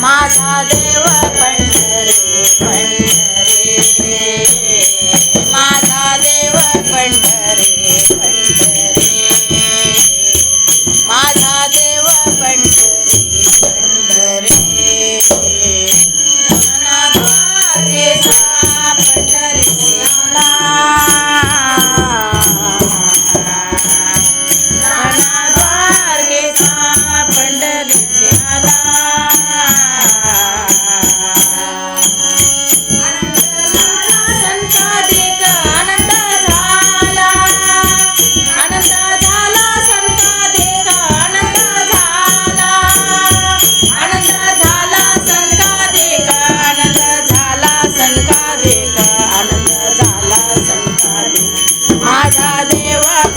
माझा देव पंढरे पंढरे मा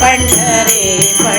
पंढरे पंढरे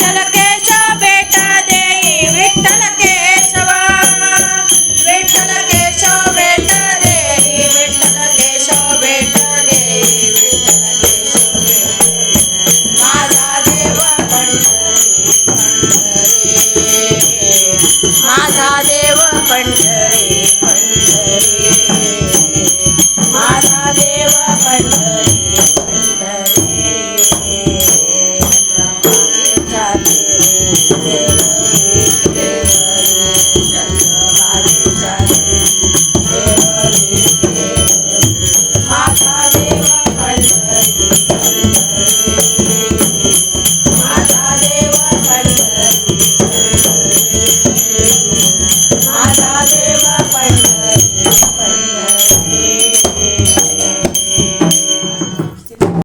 विठ्ठल केशव बेटा देई विठ्ठल केशवा विठ्ठल केशव बेटा देई मि केशव बेटा देई माझा देव देवा पंढरी पंढरी मधा देव पंढरी